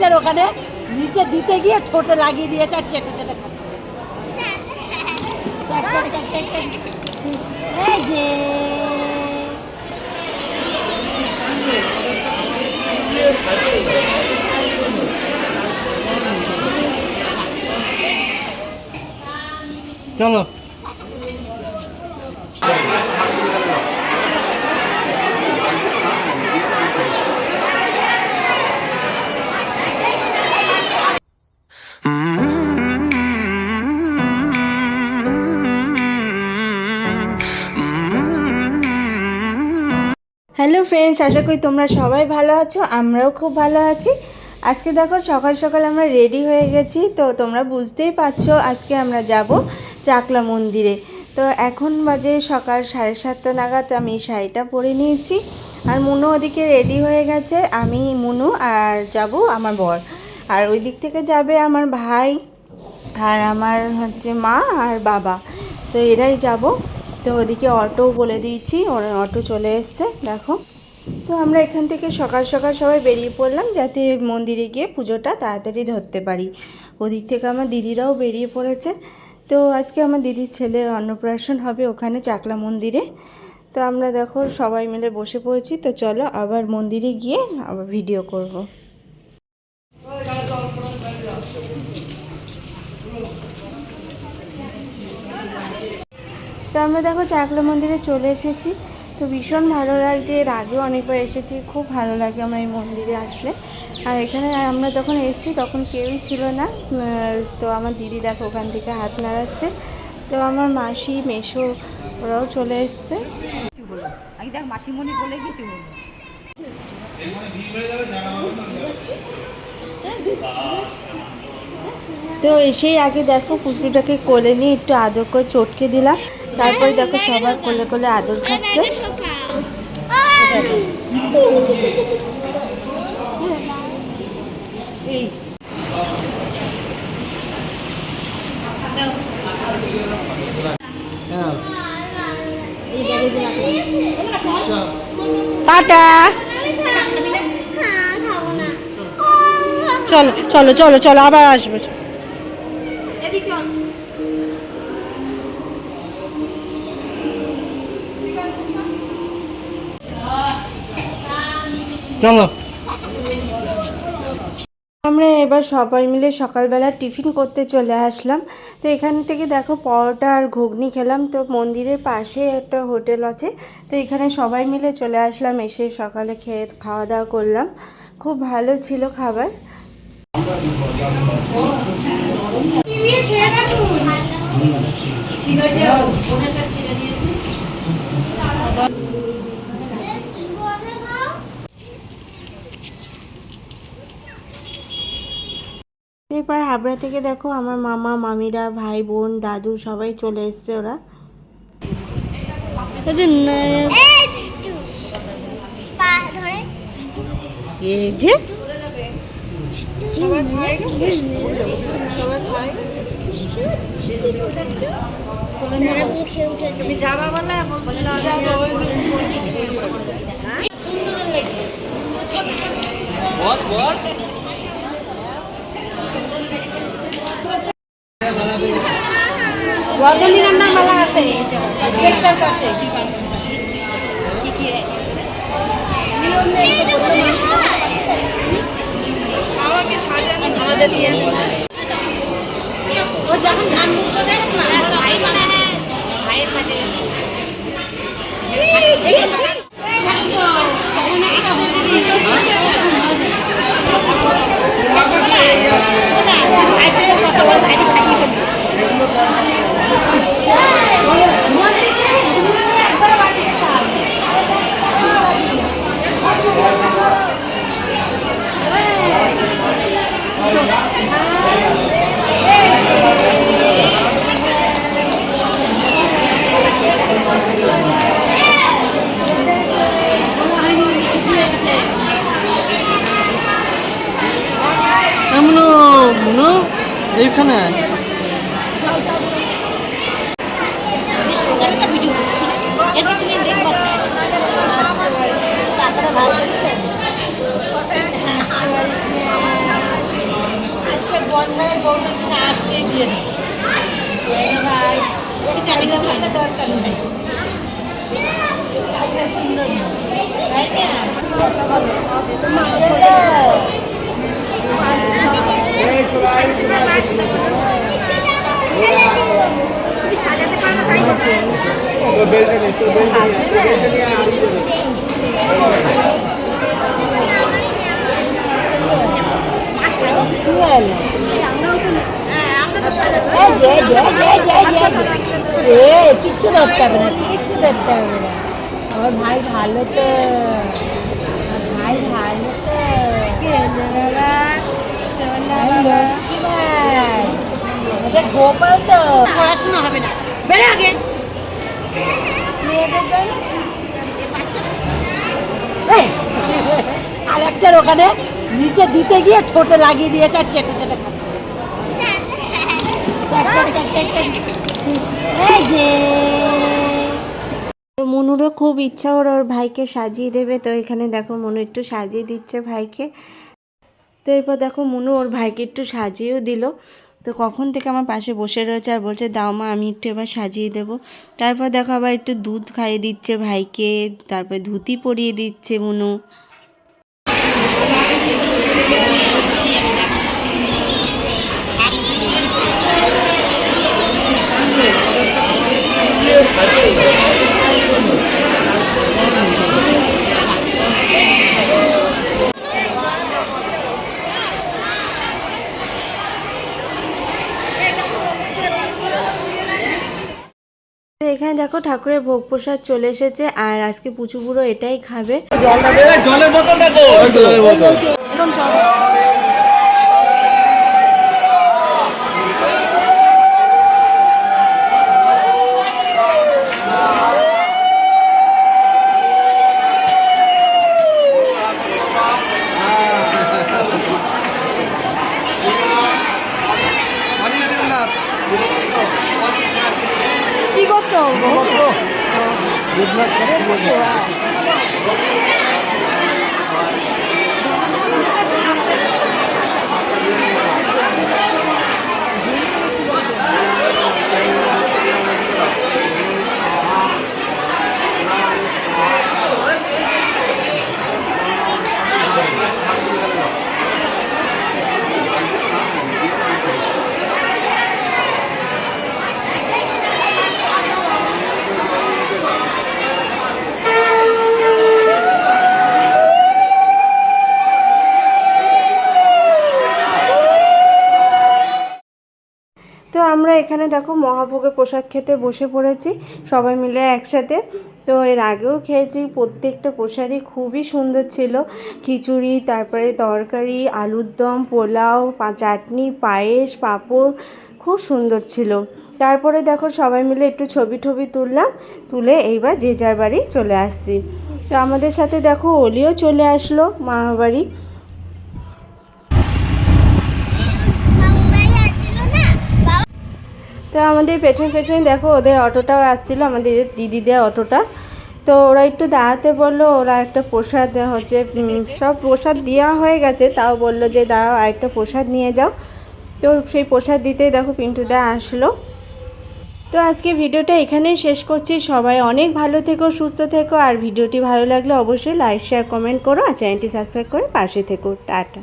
লাইটটার ওখানে নিচে দিতে গিয়ে ঠোঁটে লাগিয়ে দিয়েছে আর চেটে চেটে খাচ্ছে। চলো। হ্যালো ফ্রেন্ডস, আশা করি তোমরা সবাই ভালো আছো, আমরাও খুব ভালো আছি। আজকে দেখো, সকাল সকাল আমরা রেডি হয়ে গেছি, তো তোমরা বুঝতেই পারছ আজকে আমরা যাব চাকলা মন্দিরে। তো এখন বাজে সকাল সাড়ে সাতটা নাগাদ আমি শাড়িটা পরে নিয়েছি। আর মুনু ওদিকে রেডি হয়ে গেছে, আমি, মুনু আর যাব আমার বর। আর ওই দিক থেকে যাবে আমার ভাই, আর আমার হচ্ছে মা আর বাবা। তো এরাই যাব। তো ওদিকে অটো বলে দিয়েছি, ওরা অটো চলে এসছে, দেখো। তো আমরা এখান থেকে সকাল সকাল সবাই বেরিয়ে পড়লাম যাতে মন্দিরে গিয়ে পুজোটা তাড়াতাড়ি ধরতে পারি। ওদিক থেকে আমার দিদিরাও বেরিয়ে পড়েছে। তো আজকে আমার দিদির ছেলে অন্নপ্রাশন হবে ওখানে চাকলা মন্দিরে। তো আমরা দেখো সবাই মিলে বসে পড়েছি, তো চলো আবার মন্দিরে গিয়ে আবার ভিডিও করব। তো আমরা দেখো চাকলা মন্দিরে চলে এসেছি। তো ভীষণ ভালো লাগছে এর আগেও অনেকবার এসেছি খুব ভালো লাগে আমার এই মন্দিরে আসলে। আর এখানে আমরা যখন এসেছি তখন কেউই ছিল না তো আমার দিদি দেখো ওখান থেকে হাত নাড়াচ্ছে। তো আমার মাসি মেশো ওরাও চলে এসছে। দেখ মাসিমণি বলে কিছু তো এসেই আগে দেখো পুচকুটাকে কোলে নিয়ে একটু আদর করে চটকে দিলাম। তারপরে দেখো সবার কোলে কোলে আদর খাচ্ছে। চলো চলো চলো চলো আবার আসবে। চলো। আমরা এবার সবাই মিলে সকালবেলা টিফিন করতে চলে আসলাম। তো এখান থেকে দেখো পরোটা আর ঘুগনি খেলাম। তো মন্দিরের পাশে একটা হোটেল আছে। তো এখানে সবাই মিলে চলে আসলাম, এসে সকালে খেয়ে খাওয়া দাওয়া করলাম। খুব ভালো ছিল খাবার। এরপর হাবড়া থেকে দেখো আমার মামা মামিরা ভাই বোন দাদু সবাই চলে এসছে ওরা। এই যে? তুমি যাবা বলে বললাম রজনীগন্ধার মালা আছে গেটটার কাছে ও যখন ধান মুখটা ভাই মানে মনো এইখানে। সুন্দর সাজাতে পারো হ্যাঁ কিচ্ছু ধরতে হবে না কিচ্ছু ধরতে হবে না আমার ভাই ভালো তো ভাই ভালো তো আর একটার ওখানে নিচে দিতে গিয়ে ঠোঁটে লাগিয়ে দিয়েছে আর চেটে চেটে খাচ্ছে মনুরও খুব ইচ্ছা, ওর ওর ভাইকে সাজিয়ে দেবে। তো এখানে দেখো মনু একটু সাজিয়ে দিচ্ছে ভাইকে। তো এরপর দেখো মনু ওর ভাইকে একটু সাজিয়েও দিল। তো কখন থেকে আমার পাশে বসে রয়েছে আর বলছে, দাও মা, আমি একটু এবার সাজিয়ে দেবো। তারপর দেখো আবার একটু দুধ খাইয়ে দিচ্ছে ভাইকে, তারপরে ধুতি পরিয়ে দিচ্ছে মনু। তো এখানে দেখো ঠাকুরের ভোগ প্রসাদ চলে এসেছে আর আজকে পুচু বুড়ো এটাই খাবে। জলের বোতল। কি করছ তো আমরা এখানে দেখো মহাভোগের প্রসাদ খেতে বসে পড়েছি, সবাই মিলে একসাথে। তো এর আগেও খেয়েছি, প্রত্যেকটা প্রসাদই খুবই সুন্দর ছিল। খিচুড়ি, তারপরে তরকারি, আলুর দম, পোলাও চাটনি, পায়েস, পাঁপড়, খুব সুন্দর ছিল। তারপরে দেখো সবাই মিলে একটু ছবি টবি তুললাম, তুলে এইবার যে যার বাড়ি চলে আসছি। তো আমাদের সাথে দেখো অলিও চলে আসলো মামা বাড়ি তো আমাদের পেছন পেছনে দেখো ওদের অটোটাও আসছিল, আমাদের দিদিদের অটোটা। তো ওরা একটু দাঁড়াতে বলল, ওরা একটা প্রসাদ হচ্ছে সব প্রসাদ দেওয়া হয়ে গেছে, তাও বলল যে দাঁড়াও আরেকটা প্রসাদ নিয়ে যাও। তো সেই প্রসাদ দিতেই দেখো পিন্টুদা আসলো। তো আজকে ভিডিওটা এখানেই শেষ করছি। সবাই অনেক ভালো থেকো, সুস্থ থেকো, আর ভিডিওটি ভালো লাগলে অবশ্যই লাইক শেয়ার কমেন্ট করো, আর চ্যানেলটি সাবস্ক্রাইব করে পাশে থেকো। টাটা।